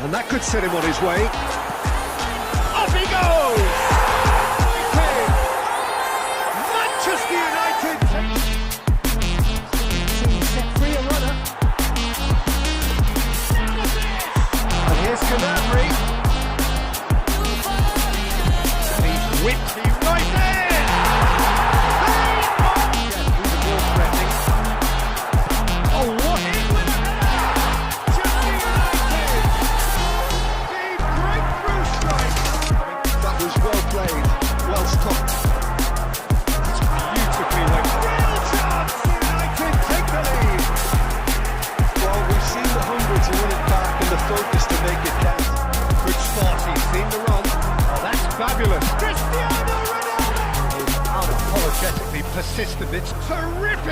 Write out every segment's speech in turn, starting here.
And that could set him on his way. Off he goes! Manchester United here's. He's whipped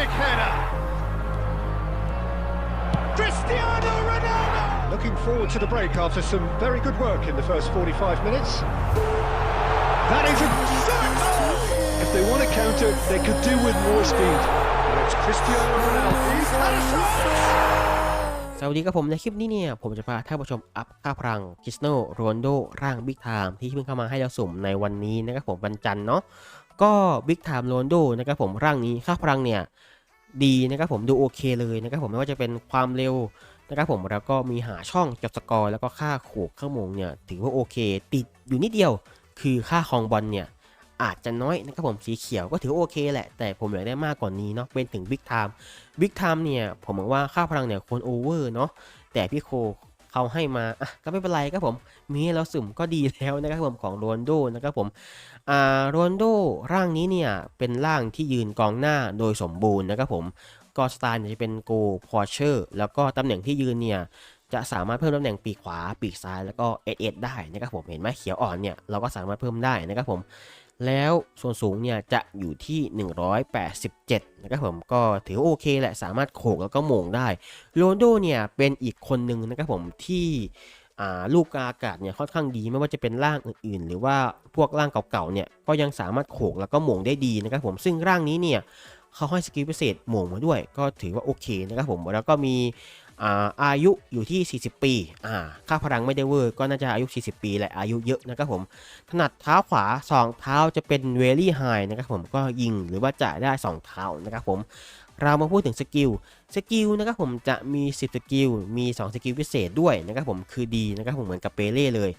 terrific header! Cristiano Ronaldo! Looking forward to the break after some very good work in the first 45 minutes. That is a shot! If they want to counter, they could do with more speed. And it's Cristiano Ronaldo. He's had a shot! สวัสดีครับผมในคลิปนี้เนี่ย ผมจะพาท่านผู้ชมอัพค่าพลังคริสโนโรนโดร่างบิ๊กไทม์ที่เพิ่งเข้ามาให้เราสุ่มในวันนี้นะครับผมวันจันทร์เนาะก็บิ๊กไทม์โรนโดนะครับผมร่างนี้ค่าพลังเนี่ย ดีนะครับผมดูโอเคเลยนะครับผมไม่ว่าจะเป็นความเร็วนะครับผมแล้วก็มีหาช่องจับสกอร์แล้วก็ค่าโขกข้างมงเนี่ยถือว่าโอเค ติดอยู่นิดเดียว คือค่าคองบอลเนี่ยอาจจะน้อยนะครับผมสีเขียวก็ถือโอเคแหละ แต่ผมอยากได้มากกว่านี้เนาะเป็นถึงบิ๊กไทม์บิ๊กไทม์เนี่ยผมมองว่าค่าพลังเนี่ยควรโอเวอร์เนาะแต่พี่โค เขาให้มาอะก็ไม่เป็นไรครับผม มีให้เราสุ่มก็ดีแล้วนะครับผมของโรนโดนะครับผมอ่าโรนโดร่างนี้เนี่ยเป็นร่างที่ยืนกองหน้าโดยสมบูรณ์นะครับผมก็สไตล์เนี่ยจะเป็นโกพอเชอร์แล้วก็ตำแหน่งที่ยืนเนี่ยจะสามารถเพิ่มตำแหน่งปีกขวา ปีกซ้ายแล้วก็เอเอได้นะครับผมเห็นไหมเขียวอ่อนเนี่ยเราก็สามารถเพิ่มได้นะครับผม แล้วส่วนสูงเนี่ยจะอยู่ที่ 187 นะครับผมก็ถือโอเคแหละ สามารถโขกแล้วก็โมงได้โรนโดเนี่ยเป็นอีกคนหนึ่งนะครับผมที่ลูกอากาศเนี่ยค่อนข้างดีไม่ว่าจะเป็นร่างอื่นๆ หรือว่าพวกร่างเก่าๆเนี่ยก็ยังสามารถโขกแล้วก็โหม่งได้ดีนะครับผมซึ่งร่างนี้เนี่ยเขาให้สกิลพิเศษโหม่งมาด้วย ก็ถือว่าโอเคนะครับผมแล้วก็มี อาอายุอยู่ที่ 40 ปีอ่าค่าพลังไม่ได้เวอร์ ก็น่าจะอายุ 40 ปีแหละ อายุเยอะนะครับผม ถนัดเท้าขวา 2 เท้าจะเป็นเวลี่ไฮนะครับผม ก็ยิงหรือว่าจ่ายได้ 2 เท้านะครับผม เรามาพูดถึงสกิล สกิลนะครับผมจะมี 10 สกิล มี 2 สกิลพิเศษด้วยนะครับผม คือดีนะครับผมเหมือนกับเปเล่เลย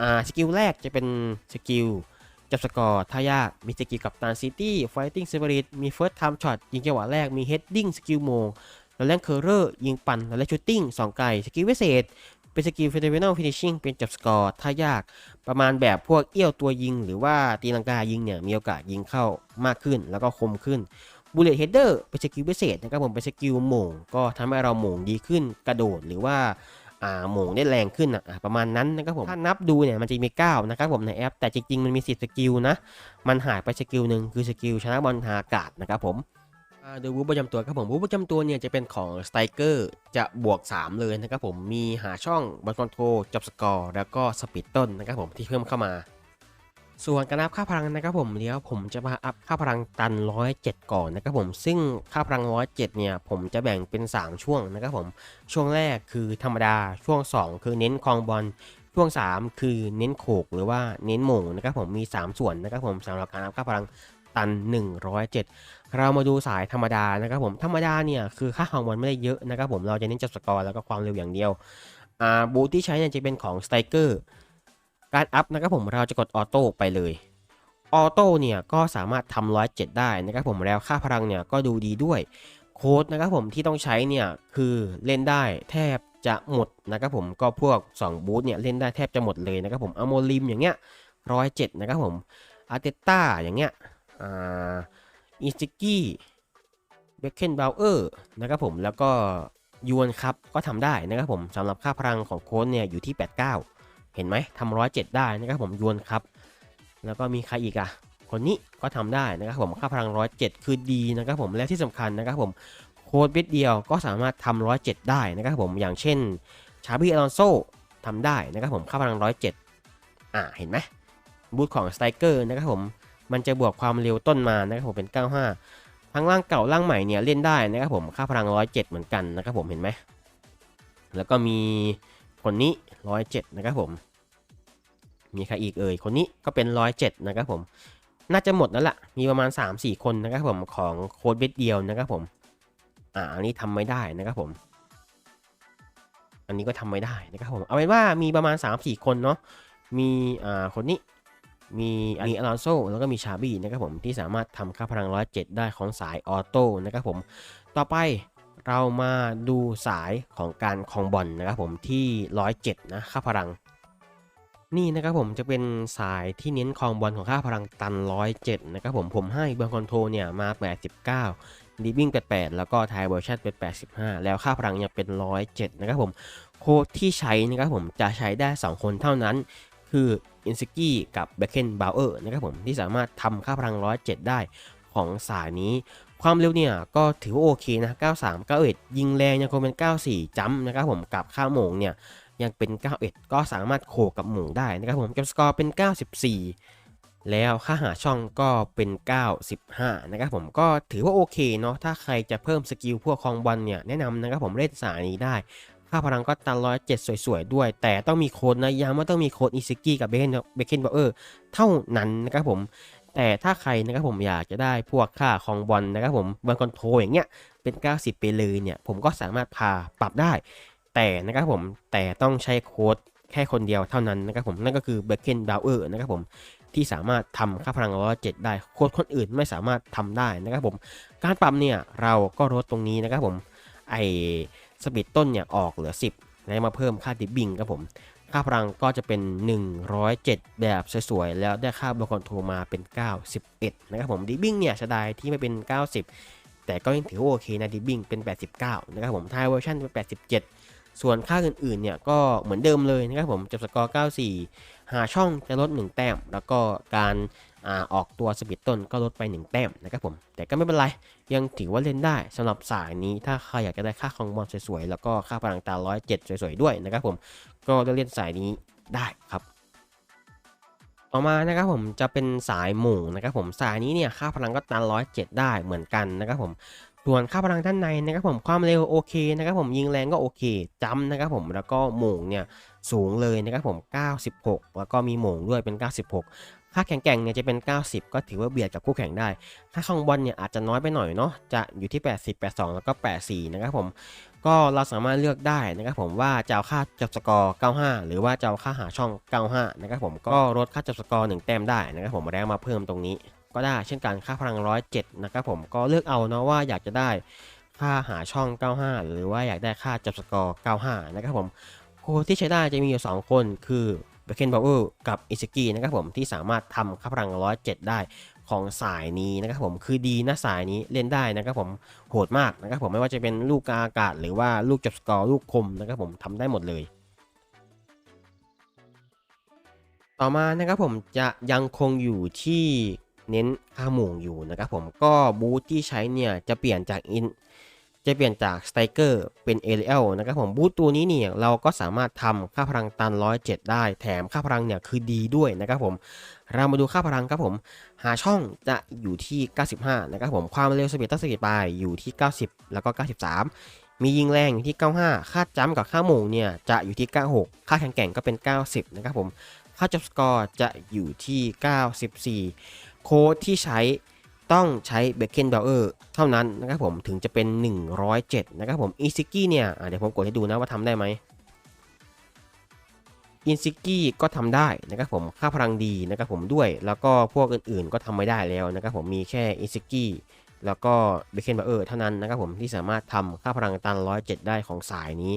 อ่าสกิลแรกจะเป็นสกิลจับสกอร์ท่ายาก มีสกิลกับตันซิตี้ไฟติ้งสปิริตมีเฟิร์สไทม์ช็อตยิงจังหวะแรก มีเฮดดิ้งสกิลโมง แล้วแรงเคอร์เรอร์ยิงปั่นแล้วแรงชูตติ้งสองไก่สกิลพิเศษ เป็นสกิลเฟเดเรนัลฟินิชชิ่งเป็นจับสกอร์ท่ายากประมาณแบบพวกเอี้ยวตัวยิง หรือว่าตีลังกายิงเนี่ยมีโอกาสยิงเข้ามากขึ้น แล้วก็คมขึ้นบูเลตเฮดเดอร์เป็นสกิลพิเศษนะครับผมเป็นสกิลหม่งก็ทำให้เราหม่งดีขึ้นกระโดดหรือว่าอ่าหม่งได้แรงขึ้นอะประมาณนั้นนะครับผมถ้านับดูเนี่ยมันจะมี 9 นะครับผมในแอป แต่จริง ๆ มันมี 10 สกิลนะ มันหายไปสกิลหนึ่งคือสกิลชนะบอลทางอากาศนะครับผม ดูบูธประจำตัวครับผมบูธประจำตัวเนี่ยจะเป็นของสไตเกอร์จะบวก 3 เลยนะครับผมมีหาช่องบอลคอนโทรลจับสกอร์แล้วก็สปีดต้นนะครับผมที่เพิ่มเข้ามา ส่วนการอัพค่าพลังนะครับผมเดี๋ยวผมจะมาอัพค่าพลังตัน 107 ก่อนนะครับผมซึ่งค่าพลัง 107 เนี่ยผมจะแบ่งเป็น 3 ช่วงนะครับผมช่วงแรกคือธรรมดาช่วง 2 คือเน้นคลองบอลช่วง 3 คือเน้นโขกหรือว่าเน้นหม่งนะครับผมมี 3 ส่วนนะครับผมสำหรับการอัพค่าพลัง ตัน 107 เรามาดูสายธรรมดานะครับผมธรรมดาเนี่ยคือค่าคลองบอลไม่ได้เยอะนะครับผมเราจะเน้นจับสกอร์แล้วก็ความเร็วอย่างเดียวอ่าบูทที่ใช้เนี่ยจะเป็นของสไตรเกอร์การอัพนะครับผมเราจะกดออโต้ไปเลยออโต้เนี่ยก็สามารถทำร้อยเจ็ดได้นะครับผมแล้วค่าพลังเนี่ยก็ดูดีด้วยโค้ดนะครับผมที่ต้องใช้เนี่ยคือเล่นได้แทบจะหมดนะครับผมก็พวก 2 บูธเนี่ยเล่นได้แทบจะหมดเลยนะครับผมอโมลิมอย่างเงี้ยร้อยเจ็ดนะครับผมอาร์เตต้าอย่างเงี้ย อ่าอินสติกี้เบคเคนบาวเออร์นะครับผมแล้วก็ยวนครับก็ทำได้นะครับผมสำหรับค่าพลังของโค้ดเนี่ยอยู่ที่ 89 เห็นไหมทำร้อยเจ็ดได้นะครับผมยวนครับ แล้วก็มีใครอีกอะคนนี้ก็ทำได้นะครับผมค่าพลังร้อยเจ็ดคือดีนะครับผมและที่สำคัญนะครับผมโค้ดเบิดเดียวก็สามารถทำร้อยเจ็ดได้นะครับผมอย่างเช่นชาบีอลอนโซทำได้นะครับผมค่าพลังร้อยเจ็ดอ่าเห็นไหมบูทของสไตรเกอร์นะครับผม มันจะบวกความเร็วต้นมานะครับผมเป็น 95 ทั้งร่างเก่าร่างใหม่เนี่ยเล่นได้นะครับผมค่าพลังร้อยเจ็ดเหมือนกันนะครับผมเห็นไหมแล้วก็มีคนนี้ 107 นะครับผม มีใครอีกเอ่ยคนนี้ก็เป็น 107 นะครับผม น่าจะหมดแล้วล่ะ มีประมาณ 3-4 คนนะครับผมของโค้ดเบสเดียวนะครับผมอ่าอันนี้ทำไม่ได้นะครับผม อันนี้ก็ทำไม่ได้นะครับผม เอาเป็นว่ามีประมาณ 3-4 คนเนาะ มีอ่าคนนี้ มีมีอลอนโซแล้วก็มีชาบี้นะครับผมที่สามารถทำค่าพลัง 107 ได้ของสายออโต้นะครับผม ต่อไปเรามาดูสายของการคลองบอลนะครับผมที่ 107 นะค่าพลัง นี่นะครับผมจะเป็นสายที่เน้นคลองบอลของค่าพลังตัน 107 นะครับผมผมให้เบอร์คอนโทรเนี่ยมา 89ดีบิ้ง88 แล้วก็ไทเวอร์ชันเป็น 85 แล้วค่าพลังยังเป็น 107 นะครับผมโค้ดที่ใช้นะครับผมจะใช้ได้ 2 คนเท่านั้น คืออินสกี้กับเบคเคนบาวเออร์นะครับผมที่สามารถทำค่าพลัง 107 ได้ของสายนี้ ความเร็วเนี่ยก็ถือว่าโอเคนะ 93 91 ยิงแรงยังคงเป็น 94 จัมนะครับผมกับค่าโหมงเนี่ยยังเป็น 91 ก็สามารถโขกกับหมงได้นะครับผมกับสกอร์เป็น 94 แล้วค่าหาช่องก็เป็น 95 นะครับผมก็ถือว่าโอเคเนาะถ้าใครจะเพิ่มสกิลพวกคลองบอลเนี่ยแนะนำนะครับผมเล่นสายนี้ได้ ค่าพลังก็ตันร้อยเจ็ดสวยๆ ด้วย แต่ต้องมีโค้ดนะย้ำว่าต้องมีโค้ดอิซิกี้กับเบเคนเบเคนบอเออร์เท่านั้นนะครับผม แต่ถ้าใครนะครับผมอยากจะได้พวกค่าของบอลนะครับผมบอลคอนโทรอย่างเงี้ยเป็น 90 ไปเลยเนี่ยผมก็สามารถพาปรับได้ แต่นะครับผมแต่ต้องใช้โค้ดแค่คนเดียวเท่านั้นนะครับผมนั่นก็คือเบเคนบาวเออร์นะครับผมที่สามารถทำค่าพลังร้อยเจ็ดได้โค้ดคนอื่นไม่สามารถทำได้นะครับผมการปรับเนี่ยเราก็ลดตรงนี้นะครับผมไอ สปีดต้นเนี่ยออกเหลือ 10 แล้วมาเพิ่มค่าดิบบิงครับผม ค่าพลังก็จะเป็น 107 แบบสวยๆ แล้วได้ค่าบอกคอนโทรมาเป็น 91 นะครับผมดิบบิงเนี่ยเสยดายที่ไม่เป็น 90 แต่ก็ยังถือว่าโอเคนะดิบบิงเป็น 89 นะครับผมท้ายเวอร์ชันเป็น 87 ส่วนค่าอื่นๆเนี่ยก็เหมือนเดิมเลยนะครับผมจบสกอร์ 94 หาช่องจะลด 1 แต้ม แล้วก็การ อออกตัวสปีดต้นก็ลดไป 1 แต้มนะครับผม แต่ก็ไม่เป็นไร ยังถือว่าเล่นได้สำหรับสายนี้ถ้าใครอยากจะได้ค่าคองบอลสวยๆ แล้วก็ค่าพลังตาร้อยเจ็ดสวยๆ ด้วยนะครับผม ก็เลือกเล่นสายนี้ได้ครับต่อมานะครับผมจะเป็นสายหมู่นะครับผมสายนี้เนี่ยค่าพลังก็ตันร้อยเจ็ดได้เหมือนกันนะครับผมส่วนค่าพลังด้านในนะครับผมความเร็วโอเคนะครับผมยิงแรงก็โอเคจำนะครับผมแล้วก็หมู่เนี่ยสูงเลยนะครับผม 96 แล้วก็มีหม่งด้วยเป็น 96 ค่าแข่งแกร่งเนี่ยจะเป็น 90 ก็ถือว่าเบียดกับคู่แข่งได้ ค่าคองบอลเนี่ยอาจจะน้อยไปหน่อยเนาะ จะอยู่ที่ 80 82 แล้วก็ 84 นะครับผม ก็เราสามารถเลือกได้นะครับผมว่าจะเอาค่าจับสกอร์ 95 หรือว่าจะเอาค่าหาช่อง 95 นะครับผม ก็ลดค่าจับสกอร์ 1 แต้มได้นะครับผม แล้วมาเพิ่มตรงนี้ ก็ได้เช่นกันค่าพลัง 107 นะครับผม ก็เลือกเอาเนาะว่าอยากจะได้ค่าหาช่อง 95 หรือว่าอยากได้ค่าจับสกอร์ 95 นะครับผม โค้ดที่ใช้ได้จะมีอยู่ 2 คนคือ เบเคนบาวเอร์กับอิสกินะครับผมที่สามารถทำค่าพลัง 107 ได้ของสายนี้นะครับผมคือดีนะสายนี้เล่นได้นะครับผมโหดมากนะครับผมไม่ว่าจะเป็นลูกกาอากาศ หรือว่าลูกจับสกอร์ลูกคมนะครับผมทำได้หมดเลย ต่อมานะครับผมจะยังคงอยู่ที่เน้นค่าหม่งอยู่นะครับผมก็บูทที่ใช้เนี่ยจะเปลี่ยนจากอิน จะเปลี่ยนจากสไตรเกอร์เป็นเอเ l นะครับผมบูทตัวนี้เนี่ยเราก็สามารถทำค่าพลังตัน 107 ได้แถมค่าพลังเนี่ยคือดีด้วยนะครับผมเรามาดูค่าพลังครับผมหาช่องจะอยู่ที่ 95 นะครับผมความเร็วสปีดตั้งสปีดไปอยู่ที่ 90 แล้วก็ 93 มียิงแรงอยู่ที่ 95 ค่าจัมป์กับค่าโมงเนี่ยจะอยู่ที่ 96 ค่าแข่งแกร่งก็เป็น 90 นะครับผมค่าจับสกอร์จะอยู่ที่ 94 โค้ดที่ใช้ ต้องใช้เบเคนเบลเออร์เท่านั้นนะครับผมถึงจะเป็น 107 นะครับผมอีซิกี้เนี่ยเดี๋ยวผมกดให้ดูนะว่าทำได้ไหมอินซิกี้ก็ทำได้นะครับผมค่าพลังดีนะครับผมด้วยแล้วก็พวกอื่นๆก็ทำไม่ได้แล้วนะครับผมมีแค่อินซิกี้แล้วก็เบเคนเบลเออร์เท่านั้นนะครับผมที่สามารถทำค่าพลังตัน 107 ได้ของสายนี้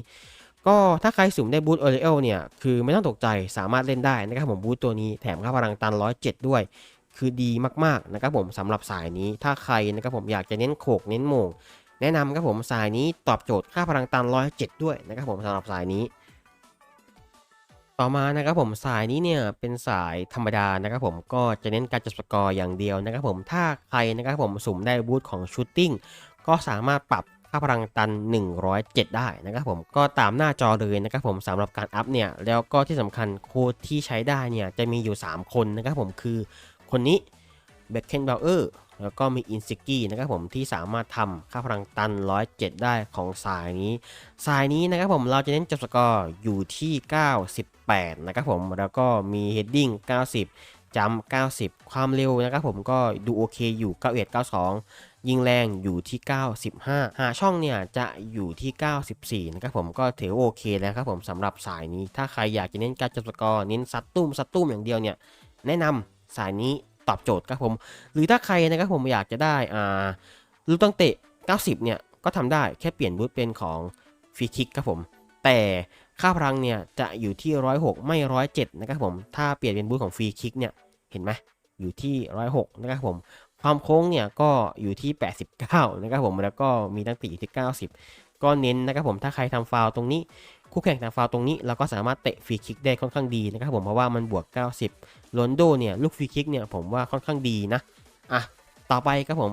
ก็ถ้าใครสุ่มได้บูทโอเรลเนี่ยคือไม่ต้องตกใจสามารถเล่นได้นะครับผมบูทตัวนี้แถมค่าพลังตัน 107 ด้วย คือดีมากๆนะครับผมสำหรับสายนี้ถ้าใครนะครับผมอยากจะเน้นโขกเน้นโมง แนะนำครับผมสายนี้ตอบโจทย์ค่าพลังตัน107ด้วยนะครับผมสำหรับสายนี้ ต่อมานะครับผมสายนี้เนี่ยเป็นสายธรรมดานะครับผมก็จะเน้นการจับสกอร์อย่างเดียวนะครับผมถ้าใครนะครับผมสุ่มได้บูทของชูตติ้งก็สามารถปรับค่าพลังตัน 107 ได้นะครับผมก็ตามหน้าจอเลยนะครับผมสำหรับการอัพเนี่ยแล้วก็ที่สำคัญโค้ดที่ใช้ได้เนี่ยจะมีอยู่ 3 คนนะครับผมคือ คนนี้เบคเคนเบลเออร์แล้วก็มีอินซิกี้นะครับผมที่สามารถทำค่าพลังตัน 107 ได้ของสายนี้ สายนี้นะครับผมเราจะเน้นจับสกอร์อยู่ที่ 98 นะครับผมแล้วก็มีเฮดดิ้ง 90จัมป์90 ความเร็วนะครับผมก็ดูโอเคอยู่ 91 92 ยิงแรงอยู่ที่ 95 หาช่องเนี่ยจะอยู่ที่ 94 นะครับผมก็ถือโอเคแล้วครับผมสำหรับสายนี้ ถ้าใครอยากจะเน้นการจับสกอร์เน้นซัดตุ้มซัดตุ้มอย่างเดียวเนี่ยแนะนำ สายนี้ตอบโจทย์ครับผม หรือถ้าใครนะครับผมอยากจะได้อ่าลูกตั้งเตะ 90 เนี่ย ก็ทำได้แค่เปลี่ยนบูทเป็นของฟรีคิกครับผม แต่ค่าพลังเนี่ยจะอยู่ที่ 106 ไม่ 107 นะครับผม ถ้าเปลี่ยนเป็นบูทของฟรีคิกเนี่ยเห็นไหมอยู่ที่ 106 นะครับผมความโค้งเนี่ยก็อยู่ที่ 89 นะครับผมแล้วก็มีตั้งตีอยู่ที่ 90 ก็เน้นนะครับผมถ้าใครทำฟาวตรงนี้ คู่แข่งทำฟาวตรงนี้เราก็สามารถเตะฟรีคิกได้ค่อนข้างดีนะครับผมเพราะว่ามันบวก 90โรนโดเนี่ยลูกฟรีคิกเนี่ยผมว่าค่อนข้างดีนะอะต่อไปครับผม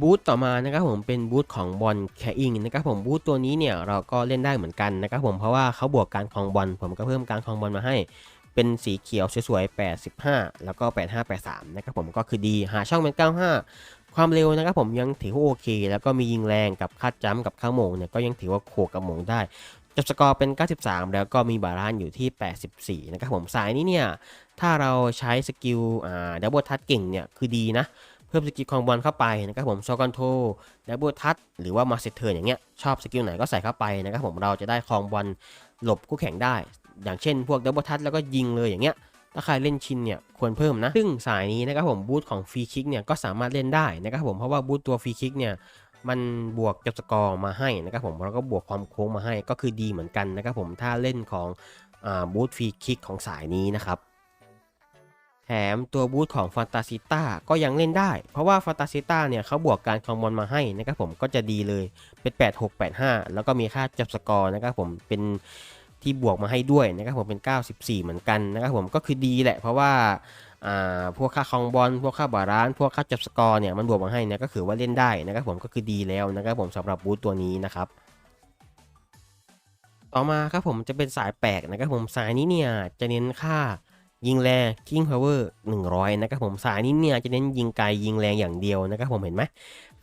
บูธต่อมานะครับผมเป็นบูธของบอลแคอิงนะครับผมบูธตัวนี้เนี่ยเราก็เล่นได้เหมือนกันนะครับผมเพราะว่าเขาบวกการคลองบอลผมก็เพิ่มการคลองบอลมาให้ เป็นสีเขียวสวยๆ85 แล้วก็ 8583 นะครับผมก็คือดีหาช่องเป็น 95 ความเร็วนะครับผมยังถือว่าโอเค แล้วก็มียิงแรงกับคาดจัมป์กับข้าวมงเนี่ยก็ยังถือว่าโขกกับโมงได้จบสกอร์เป็น 93 แล้วก็มีบาลานอยู่ที่ 84 นะครับผมสายนี้เนี่ย ถ้าเราใช้สกิลอ่าดับเบิลทัชเก่งเนี่ยคือดีนะ เพิ่มสกิลของบอลเข้าไปนะครับผมโซคอนโทดับเบิลทัชหรือว่ามาเซเทอร์อย่างเงี้ยชอบสกิลไหนก็ใส่เข้าไปนะครับผมเราจะได้คลองบอลหลบคู่แข่งได้ อย่างเช่นพวกดับเบิลทัชแล้วก็ยิงเลยอย่างเงี้ย ถ้าใครเล่นชินเนี่ยควรเพิ่มนะ ซึ่งสายนี้นะครับผมบูทของฟรีคิกเนี่ยก็สามารถเล่นได้นะครับผมเพราะว่าบูทตัวฟรีคิกเนี่ยมันบวกจับสกอร์มาให้นะครับผมแล้วก็บวกความโค้งมาให้ก็คือดีเหมือนกันนะครับผมถ้าเล่นของอบูทฟรีคิกของสายนี้นะครับแถมตัวบูทของฟ a นตาซิต้าก็ยังเล่นได้ เพราะว่าฟ a นตาซิต้าเนี่ยเขาบวกการคอมบอลมาให้นะครับผมก็จะดีเลยเป็น 8 6 8 5 แล้วก็มีค่าจับสกอร์นะครับผมเป็น ที่บวกมาให้ด้วยนะครับผมเป็น 94 เหมือนกันนะครับผมก็คือดีแหละเพราะว่าพวกค่าคองบอลพวกค่าบาลาน พวกค่าจับสกอร์เนี่ยมันบวกมาให้เนี่ยก็คือว่าเล่นได้นะครับผมก็คือดีแล้วนะครับผมสำหรับบูทตัวนี้นะครับต่อมาครับผมจะเป็นสายแปลกนะครับผมสายนี้เนี่ยจะเน้นค่ายิงแรงคิงพาวเวอร์100 นะครับผมสายนี้เนี่ยจะเน้นยิงไกลยิงแรงอย่างเดียวนะครับผมเห็นไหม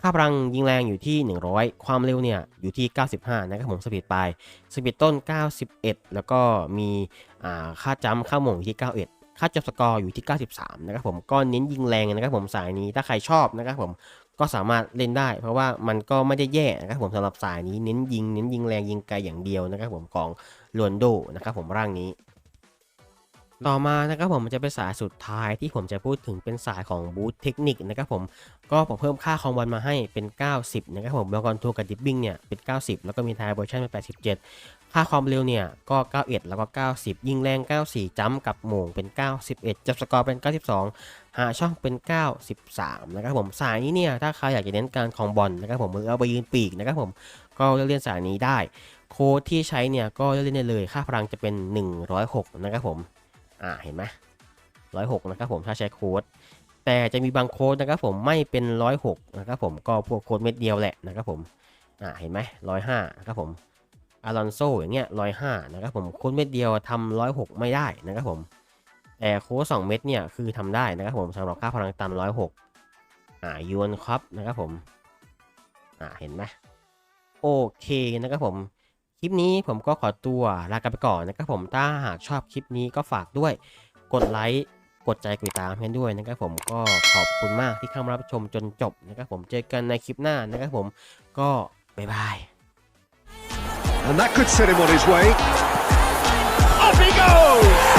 ค่าพลังยิงแรงอยู่ที่ 100 ความเร็วเนี่ยอยู่ที่ 95 นะครับผมสปีดปลายสปีดต้น 91 แล้วก็มีค่าจัมป์ค่าหม่งอยู่ที่ 91 ค่าจับสกอร์อยู่ที่ 93 นะครับผมก็เน้นยิงแรงนะครับผมสายนี้ถ้าใครชอบนะครับผมก็สามารถเล่นได้ เพราะว่ามันก็ไม่ได้แย่นะครับผมสำหรับสายนี้เน้นยิงเน้นยิงแรงยิงไกลอย่างเดียวนะครับผมของโรนโดนะครับผมร่างนี้ ต่อมานะครับผมมันจะเป็นสายสุดท้ายที่ผมจะพูดถึงเป็นสายของบูทเทคนิคนะครับผมก็ผมเพิ่มค่าคอมบอลมาให้เป็น 90 นะครับผมแล้วก็ทัวร์กับดิปปิ้งเนี่ยเป็น 90 แล้วก็มีไทยเวอร์ชันเป็น87 ค่าความเร็วเนี่ยก็ 91 แล้วก็ 90 ยิงแรง 94 จัมกับหม่งเป็น 91 จับสกอร์เป็น 92 หาช่องเป็น 93 นะครับผมสายนี้เนี่ยถ้าใครอยากจะเน้นการคองบอลนะครับผมมือเอาไปยืนปีกนะครับผมก็เลือกเล่นสายนี้ได้ โค้ดที่ใช้เนี่ยก็เลือกเล่นได้เลยค่าพลังจะเป็น 106 นะครับผม อ่าเห็นไหมร้อยหกนะครับผมถ้าใช้โค้ด แต่จะมีบางโค้ดนะครับผมไม่เป็นร้อยหกนะครับผมก็พวกโค้ดเม็ดเดียวแหละนะครับผมอ่าเห็นไหมร้อยห้านะครับผมอารอนโซอย่างเงี้ยร้อยห้านะครับผมโค้ดเม็ดเดียวทำร้อยหกไม่ได้นะครับผมแต่โค้ดสองเม็ดเนี่ยคือทำได้นะครับผมสำหรับค่าพลังตันร้อยหกอ่ายูนครับนะครับผมอ่าเห็นไหมโอเคนะครับผม คลิปนี้ผมก็ขอตัวลากันไปก่อนนะครับผมถ้าหากชอบคลิปนี้ก็ฝากด้วยกดไลค์กดใจกดติดตามให้ด้วยนะครับผมก็ขอบคุณมากที่เข้ามารับชมจนจบนะครับผมเจอกันในคลิปหน้านะครับผมก็บ๊ายบาย And that could set him on his way. Off he goes!